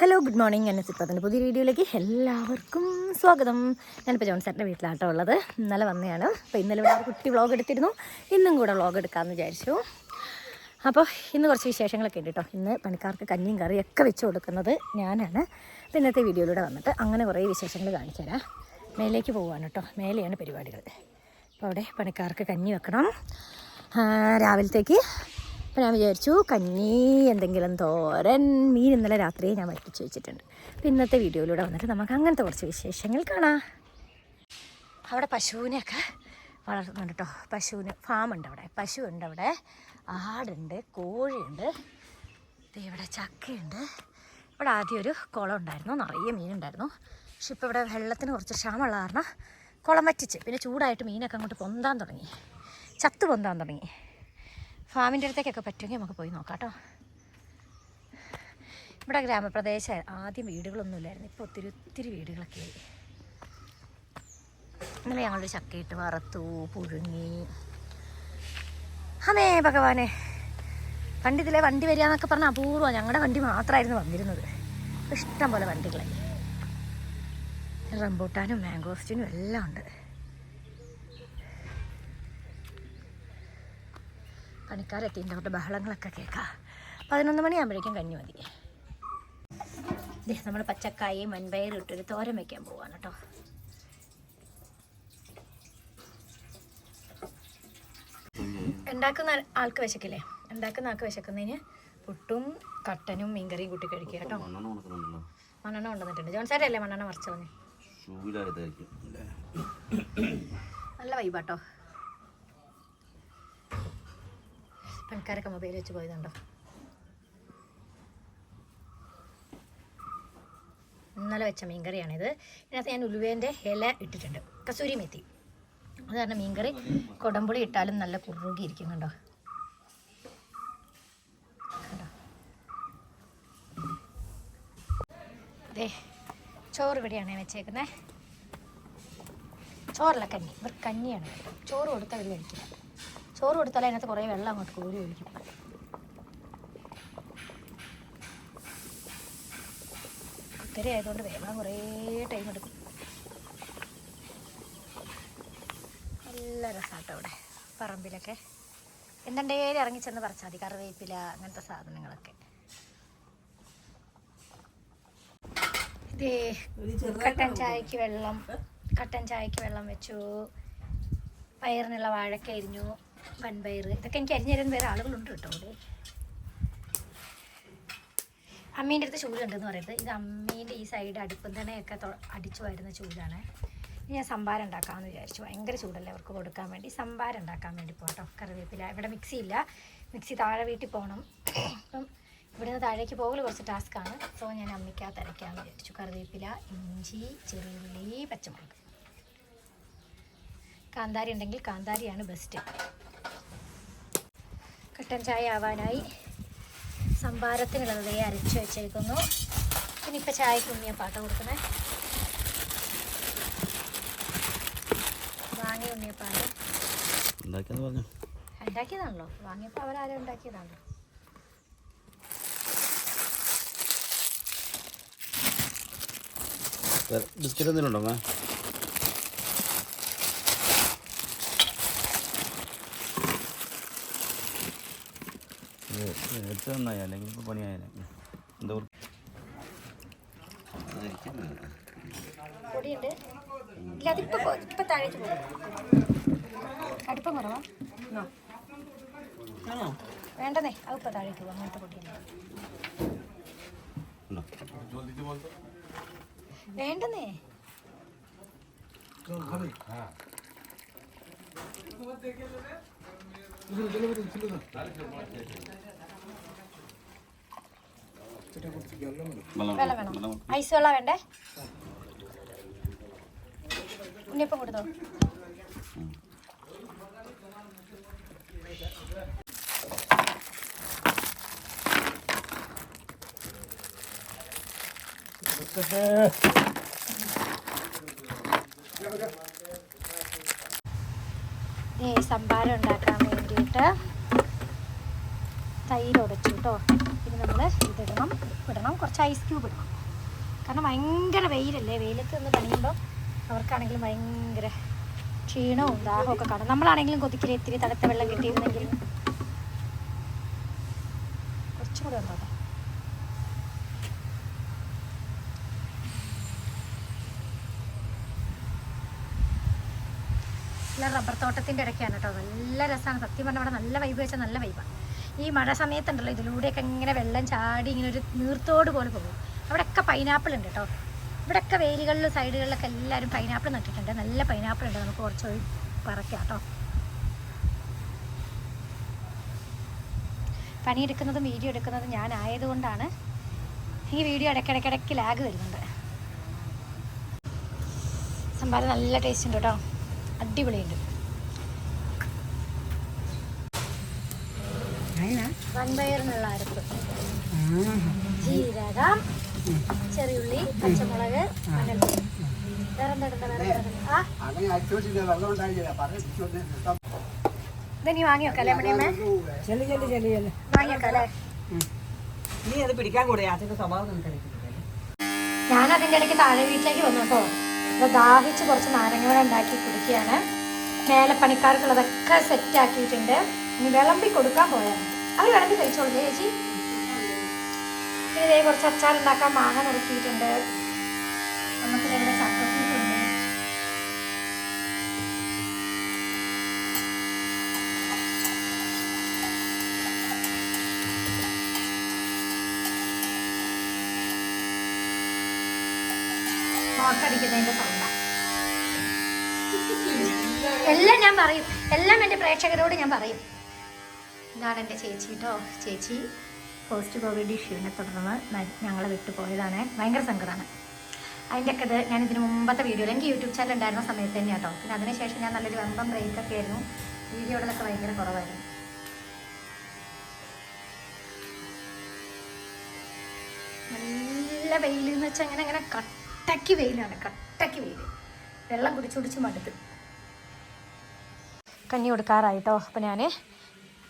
Hello good morning എന്നെ സിപ്പത്തിന്റെ പുതിയ വീഡിയോയിലേക്ക് എല്ലാവർക്കും സ്വാഗതം. ഞാനിപ്പോൾ ജോൺസേട്ടന്റെ വീട്ടിലാട്ടോ ഉള്ളത്. ഇന്നലെ വന്നതാണ് അപ്പോൾ ഇന്നലെ ഇവിടെ കുട്ടി വ്ളോഗ് എടുത്തിരുന്നു. ഇന്നും കൂടെ വ്ളോഗ് എടുക്കാമെന്ന് വിചാരിച്ചു. അപ്പോൾ ഇന്ന് കുറച്ച് വിശേഷങ്ങളൊക്കെ ഉണ്ട് കേട്ടോ ഇന്ന് പണിക്കാർക്ക് കഞ്ഞിയും കറിയും ഒക്കെ വെച്ച് കൊടുക്കുന്നത് ഞാനാണ്. ഇന്നത്തെ വീഡിയോയിലൂടെ വന്നിട്ട് അങ്ങനെ കുറേ വിശേഷങ്ങൾ കാണിച്ചു തരാം. മേലേക്ക് പോവാണ് കേട്ടോ മേലെയാണ് പരിപാടികൾ. അപ്പോൾ അവിടെ പണിക്കാർക്ക് കഞ്ഞി വെക്കണം. രാവിലത്തേക്ക് അപ്പോൾ ഞാൻ വിചാരിച്ചു കഞ്ഞി എന്തെങ്കിലും തോരൻ മീൻ ഇന്നലെ രാത്രിയെ ഞാൻ വറ്റിച്ച് വെച്ചിട്ടുണ്ട്. അപ്പോൾ ഇന്നത്തെ വീഡിയോയിലൂടെ വന്നിട്ട് നമുക്ക് അങ്ങനത്തെ കുറച്ച് വിശേഷങ്ങൾ കാണാം. അവിടെ പശുവിനെയൊക്കെ വളർത്തുന്നുണ്ട് കേട്ടോ പശുവിന് ഫാമുണ്ട് അവിടെ. പശു ഉണ്ട് അവിടെ. ആടുണ്ട് കോഴിയുണ്ട്. ഇവിടെ ചക്കയുണ്ട്. ഇവിടെ ആദ്യം ഒരു കുളം ഉണ്ടായിരുന്നു. നിറയെ മീനുണ്ടായിരുന്നു പക്ഷെ ഇപ്പോൾ ഇവിടെ വെള്ളത്തിന് കുറച്ച് ക്ഷാമമുള്ള കാരണം കുളം വറ്റിച്ച്. പിന്നെ ചൂടായിട്ട് മീനൊക്കെ അങ്ങോട്ട് പൊന്താൻ തുടങ്ങി. ചത്ത് പൊന്താൻ തുടങ്ങി. ഫാമിന്റെ അടുത്തേക്കൊക്കെ പറ്റുമെങ്കിൽ നമുക്ക് പോയി നോക്കാം കേട്ടോ. ഇവിടെ ഗ്രാമപ്രദേശം ആദ്യം വീടുകളൊന്നുമില്ലായിരുന്നു ഇപ്പോൾ ഒത്തിരി ഒത്തിരി വീടുകളൊക്കെ ആയി. ഇന്നലെ ഞങ്ങളൊരു ചക്കയിട്ട് വറുത്തു പുഴുങ്ങി. അമേ ഭഗവാനെ പണ്ട് ഇതിലെ വണ്ടി വരിക എന്നൊക്കെ പറഞ്ഞാൽ അപൂർവം ഞങ്ങളുടെ വണ്ടി മാത്രമായിരുന്നു വന്നിരുന്നത്. ഇഷ്ടം പോലെ വണ്ടികളായി. റംബൂട്ടാനും മാംഗോസ്റ്റിനും എല്ലാം ഉണ്ട്. പണിക്കാരെത്തിന്റെ അവരുടെ ബഹളങ്ങളൊക്കെ കേൾക്കാം. പതിനൊന്ന് മണിയാകുമ്പോഴേക്കും കഞ്ഞി മതി. നമ്മൾ പച്ചക്കായി മൺപയറും ഇട്ടൊരു തോരൻ വയ്ക്കാൻ പോവാണ് കേട്ടോ. ഉണ്ടാക്കുന്ന ആൾക്ക് വിശക്കില്ലേ? ഉണ്ടാക്കുന്ന ആൾക്ക് വിശക്കുന്നതിന് പുട്ടും കട്ടനും മീൻകറിയും കൂട്ടി കഴിക്കുക കേട്ടോ. മണ്ണെണ്ണ കൊണ്ടുവന്നിട്ടുണ്ട്. ജോൺസാരെ അല്ലേ മണ്ണെണ്ണ മറിച്ചു വന്നേ നല്ല വൈബാട്ടോ പണിക്കാരൊക്കെ മൊബൈൽ വെച്ച് പോയതുണ്ടോ? ഇന്നലെ വെച്ച മീൻകറിയാണിത്. ഇതിനകത്ത് ഞാൻ ഉലുവേന്റെ ഇല ഇട്ടിട്ടുണ്ട്. കസൂരി മെത്തി. അത് കാരണം മീൻകറി കൊടമ്പുളി ഇട്ടാലും നല്ല കുറുകി കണ്ടോ? ദേ ചോറ് ഇവിടെയാണ് വെച്ചേക്കുന്നത് ചോറല്ല കഞ്ഞി ഇവർ കഞ്ഞിയാണ്. ചോറ് കൊടുത്താൽ ഇവർ കഴിക്കില്ല. ചോറ് കൊടുത്താൽ അതിനകത്ത് കുറേ വെള്ളം അങ്ങോട്ട് കോരി ഒഴിക്കും. കുത്തരി ആയതുകൊണ്ട് വേഗം കുറേ ടൈം എടുക്കും. നല്ല രസമാട്ടോ അവിടെ പറമ്പിലൊക്കെ. എന്തുണ്ടേലും ഇറങ്ങി ചെന്ന് പറിച്ചാൽ മതി കറിവേപ്പില അങ്ങനത്തെ സാധനങ്ങളൊക്കെ. കട്ടൻ ചായക്ക് വെള്ളം കട്ടൻ ചായക്ക് വെള്ളം വെച്ചു. പയറിനുള്ള വാഴക്ക അരിഞ്ഞു വൻപയർ ഇതൊക്കെ എനിക്ക് അരിഞ്ഞു തരാൻ വേറെ ആളുകളുണ്ട് കേട്ടോ അവിടെ. അമ്മീന്റെ അടുത്ത് ചൂലുണ്ടെന്ന് പറയുന്നത്. ഇത് അമ്മീന്റെ ഈ സൈഡ് അടുപ്പം തന്നെയൊക്കെ അടിച്ചു വരുന്ന ഇനി ഞാൻ സംഭാരം ഉണ്ടാക്കാമെന്ന് വിചാരിച്ചു. ഭയങ്കര ചൂടല്ലേ അവർക്ക് കൊടുക്കാൻ വേണ്ടി. സംഭാരം ഉണ്ടാക്കാൻ വേണ്ടി പോകട്ടോ കറിവേപ്പില. ഇവിടെ മിക്സി ഇല്ല. മിക്സി താഴെ വീട്ടിൽ പോകണം അപ്പം ഇവിടുന്ന് താഴേക്ക് പോകൽ കുറച്ച് ടാസ്ക്കാണ് സോ ഞാൻ അമ്മിക്കകത്ത് അരയ്ക്കാമെന്ന് വിചാരിച്ചു. കറിവേപ്പില ഇഞ്ചി ചെറുള്ളി പച്ചമുളക്. കാന്താരി ഉണ്ടെങ്കിൽ കാന്താരിയാണ് ബെസ്റ്റ് കട്ടൻ ചായ ആവാനായി സംഭാരത്തിനുള്ളത് അരച്ച് വെച്ചേക്കുന്നു. പിന്നെ ഇപ്പം ചായക്ക് ഉണ്ണിയപ്പാട്ട കൊടുക്കണേ. വാങ്ങിയ ഉണ്ണിയപ്പാണ് ഉണ്ടാക്കിയതാണല്ലോ. വാങ്ങിയപ്പോൾ അവരാരും ഉണ്ടാക്കിയതാണല്ലോ. ബിസ്ക്കറ്റ് എന്തെങ്കിലും ഉണ്ടോ നേരത്തെ നന്നായി. അല്ലെങ്കിൽ ഇപ്പോൾ പണിയായാലേ എന്താ ഇപ്പം അടുപ്പം കുറവാ. വേണ്ടതേ അതിപ്പോൾ താഴേക്ക് പോകും. അങ്ങനത്തെ പൊടിയുണ്ട്. വെള്ളം വേണം. ഐസ് വെള്ളം വേണ്ടേ? ഉണ്ണിയപ്പം കൊടുത്തോ. സംഭാരം ഉണ്ടാക്കാൻ വേണ്ടിയിട്ട് തൈര് ഉടച്ചു കേട്ടോ. ഇനി നമ്മൾ ഇതിടണം ഇടണം. കുറച്ച് ഐസ് ക്യൂബ് ഇടണം. കാരണം ഭയങ്കര വെയിലല്ലേ? വെയിലത്ത് നിന്ന് പണിയുമ്പോൾ അവർക്കാണെങ്കിലും ഭയങ്കര ക്ഷീണവും ദാഹവും ഒക്കെ കാണും. നമ്മളാണെങ്കിലും കൊതിക്കില്ല ഇത്തിരി തണുത്ത വെള്ളം കിട്ടിയിരുന്നെങ്കിൽ കുറച്ചും കൂടെ ഉണ്ടോ നല്ല റബ്ബർ തോട്ടത്തിന്റെ ഇടയ്ക്കാണ് കേട്ടോ. നല്ല രസമാണ് സത്യം പറഞ്ഞാൽ ഇവിടെ നല്ല വൈബ് വെച്ചാൽ നല്ല വൈബാണ് ഈ മഴ സമയത്തുണ്ടല്ലോ ഇതിലൂടെയൊക്കെ ഇങ്ങനെ വെള്ളം ചാടി ഇങ്ങനെ ഒരു നീർത്തോട് പോലെ പോകും. അവിടെയൊക്കെ പൈനാപ്പിൾ ഉണ്ട് കേട്ടോ ഇവിടെയൊക്കെ വേലികളിലും സൈഡുകളിലൊക്കെ എല്ലാവരും പൈനാപ്പിൾ നട്ടിട്ടുണ്ട്. നല്ല പൈനാപ്പിൾ ഉണ്ട്. നമുക്ക് കുറച്ച് പറിക്കാം കേട്ടോ പണിയെടുക്കുന്നതും വീഡിയോ എടുക്കുന്നതും ഞാൻ ആയതുകൊണ്ടാണ് ഈ വീഡിയോ ഇടയ്ക്കിടയ്ക്കിടയ്ക്ക് ലാഗ് വരുന്നുണ്ട് സംഭാരം നല്ല ടേസ്റ്റ് ഉണ്ട് കേട്ടോ അടിപൊളിയുണ്ട്. വൻപയറിനുള്ള അരപ്പ്. ജീരകം ചെറിയുള്ളി പച്ചമുളക് മഞ്ഞൾപ്പൊടി. വേറെന്താ ഇടണ്ട, വേറെ എന്താ ഇടണ്ട? ആ. അങ്ങനെ അടിച്ചോട്ടില്ല വെള്ളം ഉണ്ടായില്ല പറഞ്ഞു വാങ്ങി വെക്കാം അല്ലേ മണിയമ്മേ? ചെല്ലു ചെല്ലു ചെല്ലു ചെല്ലു. വാങ്ങി വെക്കാം അല്ലേ നീ അത് പിടിക്കാൻ കൂടെ. അതിന്റെ സ്വഭാവം ഞാൻ അതിന്റെ ഇടയ്ക്ക് താഴെ വീട്ടിലേക്ക് വന്നു കേട്ടോ. അപ്പോൾ ദാഹിച്ച് കുറച്ച് നാരങ്ങ വെള്ളം ഉണ്ടാക്കി കുടിക്കുകയാണ്. മേലെ പണിക്കാർക്കുള്ളതൊക്കെ സെറ്റ് ആക്കിയിട്ടുണ്ട്. വിളമ്പി കൊടുക്കാൻ പോയാണ് അത് വിളമ്പി കഴിച്ചോളൂ ചേച്ചി. പിന്നെ കുറച്ച് അച്ചാർ ഉണ്ടാക്കാൻ മാങ്ങ നുറുക്കിയിട്ടുണ്ട്. നമുക്ക് മോട്ടടിക്കുന്നതിന്റെ സൗണ്ടാണ് എല്ലാം ഞാൻ പറയും. എല്ലാം എന്റെ പ്രേക്ഷകരോട് ഞാൻ പറയും. ഇതാണ് എന്റെ ചേച്ചി കേട്ടോ. ചേച്ചി പോസ്റ്റ് കോവിഡ് ഇഷ്യൂവിനെ തുടർന്ന് ഞങ്ങൾ ഞങ്ങളെ വിട്ടു പോയതാണ്. ഭയങ്കര സങ്കടമാണ് അതിന്റെ ഒക്കെ ഇത് ഞാൻ ഇതിന് മുമ്പത്തെ വീഡിയോയിൽ എനിക്ക് യൂട്യൂബ് ചാനൽ ഉണ്ടായിരുന്ന സമയത്ത് തന്നെ കേട്ടോ പിന്നെ അതിനുശേഷം ഞാൻ നല്ലൊരു വമ്പം ബ്രേക്കൊക്കെ ആയിരുന്നു. വീഡിയോകളൊക്കെ ഭയങ്കര കുറവായിരുന്നു. നല്ല വെയിൽ എന്ന് വെച്ചാൽ അങ്ങനെ അങ്ങനെ കട്ടയ്ക്ക് വെയിലാണ്. കട്ടയ്ക്ക് വെയിൽ വെള്ളം കുടിച്ചു കുടിച്ച് മടുത്ത്. കഞ്ഞി കൊടുക്കാറായിട്ടോ? അപ്പം ഞാൻ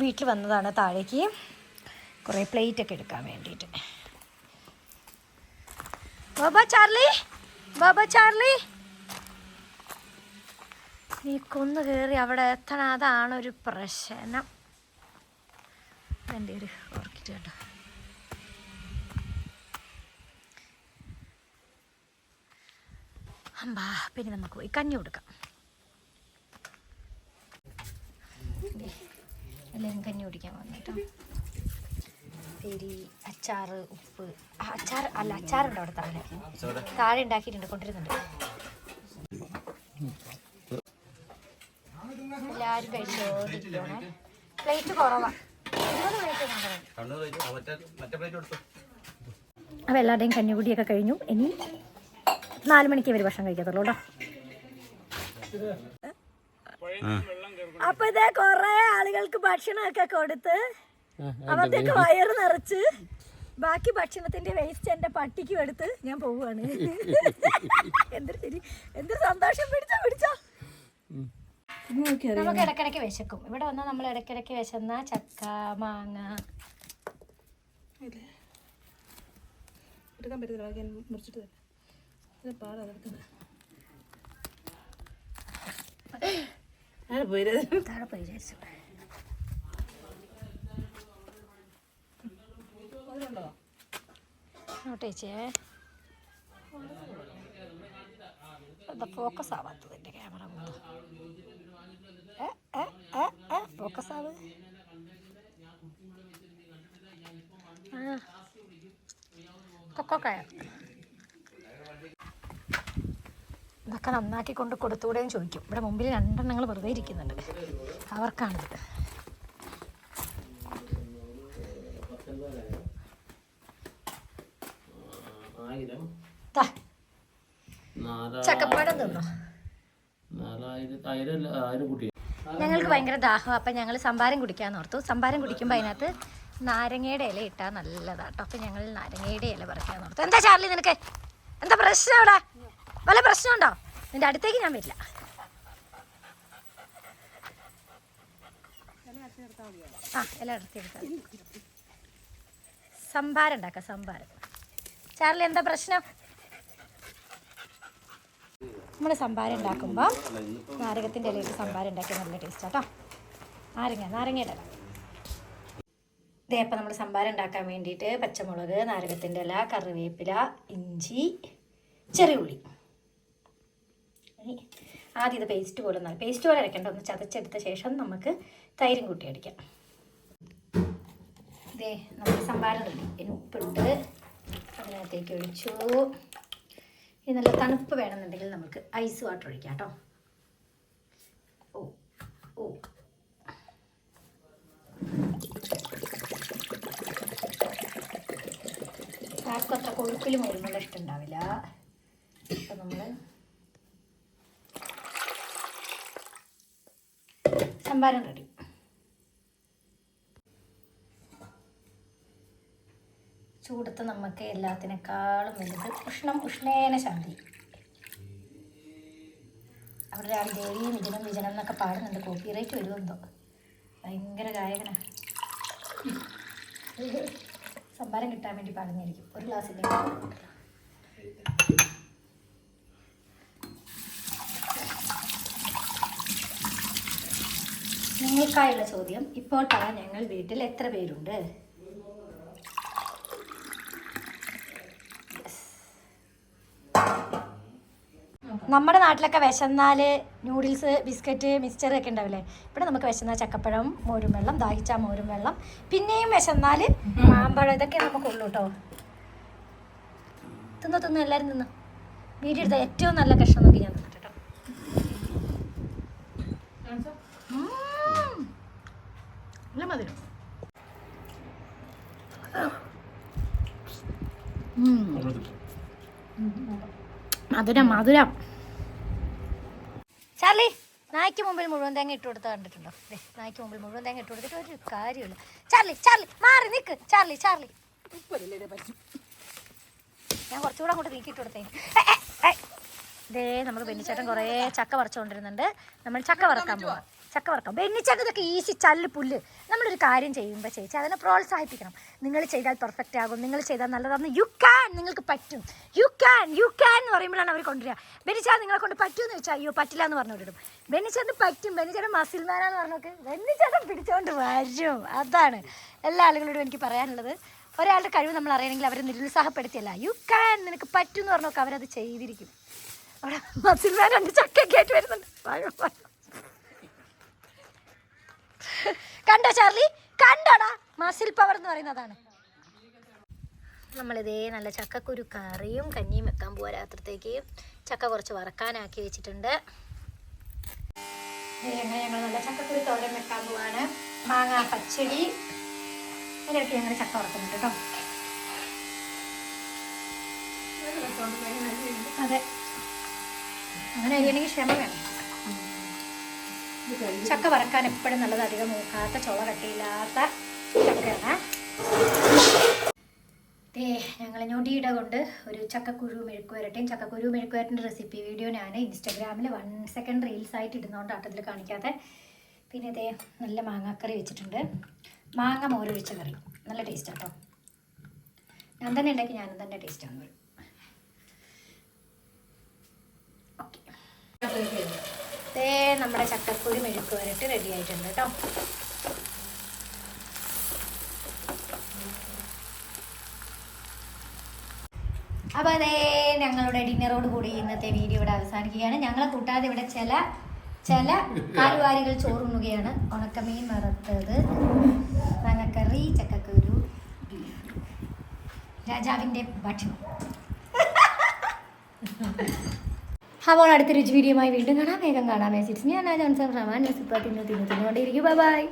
വീട്ടിൽ വന്നതാണ് താഴേക്ക്. കുറേ പ്ലേറ്റ് ഒക്കെ എടുക്കാൻ വേണ്ടിയിട്ട്. ബാബ ചാർലി? ബാബ ചാർലി? നീ കൊന്നു കയറി അവിടെ എത്തണം അതാണ് ഒരു പ്രശ്നം. എന്റെ ഒരു ഓർക്കിഡ് കേട്ടോ അമ്പാ പിന്നെ നമുക്ക് പോയി കഞ്ഞി കൊടുക്കാം. എല്ലാവരും കഞ്ഞി കുടിക്കാൻ വന്നിട്ടോ പെരി അച്ചാറ് ഉപ്പ്. അച്ചാർ അല്ല അച്ചാറുണ്ട് അവിടെ? താഴെ താഴെ ഉണ്ടാക്കിയിട്ടുണ്ട് കൊണ്ടിരുന്നുണ്ട് എല്ലാവരും കഴിച്ചോ? പ്ലേറ്റ് കുറവാ. ഇരുപത് പ്ലേറ്റ് കൊണ്ടുവരണം കണ്ണു കഴിച്ചു മറ്റേ മറ്റേ പ്ലേറ്റ് കൊടുത്തു? അപ്പോൾ എല്ലാവരുടെയും കഞ്ഞിക്കുടിയൊക്കെ കഴിഞ്ഞു. ഇനി നാല് മണിക്ക് ഇവർ ഭക്ഷണം കഴിക്കത്തുള്ളൂ കേട്ടോ. അപ്പൊ ഇതേ കൊറേ ആളുകൾക്ക് ഭക്ഷണമൊക്കെ കൊടുത്ത് അവർക്ക് വയറ് നിറച്ച് ബാക്കി ഭക്ഷണത്തിന്റെ വേസ്റ്റ് എന്റെ പട്ടിക്കും എടുത്ത് ഞാൻ പോവുകയാണ്. എന്തൊരു ശരി എന്തൊരു സന്തോഷം. പിടിച്ചോ പിടിച്ചോ. നമുക്ക് ഇടക്കിടക്ക് വിശക്കും. ഇവിടെ വന്നാൽ നമ്മൾ ഇടക്കിടക്ക് വിശന്ന ചക്ക മാങ്ങ. എടുക്കാൻ പറ്റത്തില്ല. ബാക്കി ഞാൻ മുറിച്ചിട്ട് തരാം. പാടാ താഴെ പോയി. വിചാരിച്ചു നോട്ട് ചേച്ചിയേ എന്താ ഫോക്കസ് ആവാത്തത് എന്റെ ക്യാമറ കൊണ്ട്? ഫോക്കസ് ആവ്. കൊക്കോക്കായ? ഇതൊക്കെ നന്നാക്കി കൊണ്ട് കൊടുത്തുകൂടെയും ചോദിക്കും. ഇവിടെ മുമ്പിൽ രണ്ടെണ്ണങ്ങൾ വെറുതെ ഇരിക്കുന്നുണ്ട്. അവർക്കാണിത് ചക്കപ്പാടം തിന്നോ? ഞങ്ങൾക്ക് ഭയങ്കര ദാഹം. അപ്പം ഞങ്ങൾ സംഭാരം കുടിക്കാന്ന് ഓർത്തു. സംഭാരം കുടിക്കുമ്പോൾ അതിനകത്ത് നാരങ്ങയുടെ ഇല ഇട്ടാൽ നല്ലതാട്ടോ അപ്പം ഞങ്ങൾ നാരങ്ങയുടെ ഇല പറിക്കാന്ന് ഓർത്തു. എന്താ ചാർലി നിനക്ക്? എന്താ പ്രശ്നം അവിടെ? വല്ല പ്രശ്നമുണ്ടോ? നിന്റെ അടുത്തേക്ക് ഞാൻ വരില്ല. ആ എല്ലാം അടുത്തെടുത്താൽ സംഭാരം ഉണ്ടാക്കാം സംഭാരം. ചാർലി എന്താ പ്രശ്നം? നമ്മൾ സംഭാരം ഉണ്ടാക്കുമ്പോൾ നാരകത്തിന്റെ ഇലയിട്ട് സംഭാരം ഉണ്ടാക്കിയ നല്ല ടേസ്റ്റ് കേട്ടോ നാരങ്ങ നാരങ്ങയുടെ ഇതേ അപ്പം നമ്മൾ സംഭാരം ഉണ്ടാക്കാൻ വേണ്ടിയിട്ട് പച്ചമുളക് നാരകത്തിന്റെ ഇല കറിവേപ്പില ഇഞ്ചി ചെറിയ ഉള്ളി ആദ്യം ഇത് പേസ്റ്റ് പോലെ ഒന്ന് പേസ്റ്റ് പോലെ അരയ്ക്കേണ്ട. ഒന്ന് ചതച്ചെടുത്ത ശേഷം നമുക്ക് തൈരും കൂട്ടി അടിക്കാം. ഇതേ നമ്മൾ സംഭാരം റെഡി. ഇനി ഉപ്പിട്ട് അതിനകത്തേക്ക് ഒഴിച്ചു. ഇനി നല്ല തണുപ്പ് വേണമെന്നുണ്ടെങ്കിൽ നമുക്ക് ഐസ് വാട്ടർ ഒഴിക്കാം കേട്ടോ. ഓ ഓ. ആർക്കും അത്ര കൊഴുപ്പിൽ മുഴുവൻ ഇഷ്ടമുണ്ടാവില്ല അപ്പം നമ്മൾ സംഭാരം റെഡി ചൂടത്ത് നമുക്ക് എല്ലാത്തിനേക്കാളും വലുത് ഉഷ്ണം ഉഷ്ണേന ശാന്തി. അവിടെ ആ ദേവി മിഥുനം വിജനം എന്നൊക്കെ പാടുന്നുണ്ട്. കോപ്പി റൈറ്റ് വരുമെന്തോ ഭയങ്കര ഗായകനാണ് സംഭാരം കിട്ടാൻ വേണ്ടി പാടുന്നതായിരിക്കും. ഒരു ഗ്ലാസ്സിന്റെ നിങ്ങൾക്കായുള്ള ചോദ്യം. ഇപ്പോൾ പറ ഞങ്ങൾ വീട്ടിൽ എത്ര പേരുണ്ട്? നമ്മുടെ നാട്ടിലൊക്കെ വിശന്നാൽ നൂഡിൽസ് ബിസ്ക്കറ്റ് മിക്സ്ചർ ഒക്കെ ഉണ്ടാവില്ലേ? ഇവിടെ നമുക്ക് വിശന്നാൽ ചക്കപ്പഴം മോരും വെള്ളം ദാഹിച്ച മോരും വെള്ളം പിന്നെയും വിശന്നാൽ മാമ്പഴം ഇതൊക്കെ നമുക്കുള്ളൂ കേട്ടോ തിന്നു തിന്നു എല്ലാവരും തിന്നു. വീഡിയോ എടുത്ത ഏറ്റവും നല്ല കഷ്ണം നോക്കി ഞാൻ തിന്നിട്ടോ. നല്ല മധുരം. മധുരം മധുരം ചാർലി നായ്ക്ക് മുമ്പിൽ മുഴുവൻ തേങ്ങ ഇട്ട് കൊടുത്ത് കണ്ടിട്ടുണ്ടോ? ദേ നായ്ക്ക് മുമ്പിൽ മുഴുവൻ തേങ്ങ ഇട്ട് കൊടുത്തിട്ട് ഒരു കാര്യമില്ല ചാർലി ചാർലി മാറി നിൽക്ക് ചാർലി ചാർലി ഞാൻ കുറച്ചുകൂടെ അങ്ങോട്ട് നീക്കി ഇട്ട് കൊടുത്തേ. ദേ നമ്മൾ ബെന്നിച്ചേട്ടൻ കുറേ ചക്ക പറിച്ചുകൊണ്ടിരുന്നുണ്ട് നമ്മൾ ചക്ക വറക്കാൻ പോവാം. ചക്ക വറക്കാം. ബെന്നിച്ചേട്ടൻ ഇതൊക്കെ ഈസി ചല്ല് പുല്ല്. നമ്മളൊരു കാര്യം ചെയ്യുമ്പോൾ ചേച്ചി അതിനെ പ്രോത്സാഹിപ്പിക്കണം. നിങ്ങൾ ചെയ്താൽ പെർഫെക്റ്റ് ആകും. നിങ്ങൾ ചെയ്താൽ നല്ലതാണ് യു ക്യാൻ നിങ്ങൾക്ക് പറ്റും. യു ക്യാൻ യു ക്യാൻ എന്ന് പറയുമ്പോഴാണ് അവർ കൊണ്ടുവരിക. ബെന്നിച്ചാൽ നിങ്ങളെ കൊണ്ട് പറ്റുമെന്ന് ചോദിച്ചാൽ അയ്യോ പറ്റില്ല എന്ന് പറഞ്ഞു വിടും ബെന്നിച്ചത് പറ്റും. ബെന്നിച്ചേട്ടൻ മസിൽമാനാന്ന് പറഞ്ഞു പറഞ്ഞോക്ക് ബെന്നിച്ചേട്ടൻ പിടിച്ചോണ്ട് വരും. അതാണ് എല്ലാ ആളുകളോടും എനിക്ക് പറയാനുള്ളത്. ഒരാളുടെ കഴിവ് നമ്മൾ അറിയണമെങ്കിൽ അവരെ നിരുത്സാഹപ്പെടുത്തിയല്ല. യു ക്യാൻ നിനക്ക് പറ്റും എന്ന് പറഞ്ഞോക്ക് അവരത് ചെയ്തിരിക്കും. അവിടെ മസിൽമാൻ രണ്ട് ചക്ക ആയിട്ട് വരുന്നുണ്ട്. കണ്ടോ ചാർലി? കണ്ടോടാ? മസിൽ പവർ എന്ന് പറയുന്നതാണ്. നമ്മളിതേ നല്ല ചക്കക്കുരു കറിയും കഞ്ഞിയും വെക്കാൻ പോവാ രാത്രിത്തേക്ക്. ചക്ക കുറച്ച് വറക്കാനാക്കി വെച്ചിട്ടുണ്ട്. അങ്ങനെ ഞങ്ങൾ നല്ല ചക്കക്കുരു തോരൻ വെക്കാൻ പോവാണ്. മാങ്ങ പച്ചടി അതിലൊക്കെ ഞങ്ങൾ ചക്ക വറക്കുന്നുണ്ട് കേട്ടോ. അതെ. അങ്ങനെ അരിയണമെങ്കിൽ ക്ഷമ വേണം. ചക്ക വറക്കാൻ എപ്പോഴും നല്ലത് അധികം മൂക്കാത്ത ചുള കട്ടിയില്ലാത്ത ചക്കയാണ്. ദേ ഞങ്ങൾ ഞൊടിയിട കൊണ്ട് ഒരു ചക്കക്കുരു മെഴുക്ക് വരട്ടെയും ചക്കക്കുരു മെഴുക്ക് വരട്ടിന്റെ റെസിപ്പി വീഡിയോ ഞാൻ ഇൻസ്റ്റാഗ്രാമിൽ വൺ സെക്കൻഡ് റീൽസ് ആയിട്ട് ഇടുന്നതുകൊണ്ട് ആട്ടത്തിൽ കാണിക്കാതെ പിന്നെ ഇതേ നല്ല മാങ്ങാക്കറി വെച്ചിട്ടുണ്ട്. മാങ്ങ മോരൊഴിച്ച കറി. നല്ല ടേസ്റ്റ് കേട്ടോ ഞാൻ തന്നെ ഉണ്ടാക്കി ഞാനും തന്നെ ടേസ്റ്റാണ് ഓക്കെ. ദേ നമ്മുടെ ചക്കക്കുരു മെഴുക്ക് വരട്ട് റെഡി ആയിട്ടുണ്ട് കേട്ടോ. അപ്പോൾ അതേ ഞങ്ങളുടെ ഡിന്നറോട് കൂടി ഇന്നത്തെ വീഡിയോ ഇവിടെ അവസാനിക്കുകയാണ്. ഞങ്ങളെ കൂട്ടാതെ ഇവിടെ ചില ചില കാലുവാരികൾ ചോറുണ്ണുകയാണ്. ഉണക്കമീൻ വറുത്തത് മനക്കറി ചക്കക്കുരു രാജാവിന്റെ ഭക്ഷണം. അപ്പോൾ അടുത്ത രുചി വീഡിയോയുമായി വീണ്ടും കാണാം. വേഗം കാണാം. മെസ്സേജ് ഞാൻ ആ ജോൺസൺ റമാൻ ന്യൂസ് ഇപ്പോൾ തിന്നു തിന്നു തിന്നുകൊണ്ടിരിക്കും ബൈ ബൈ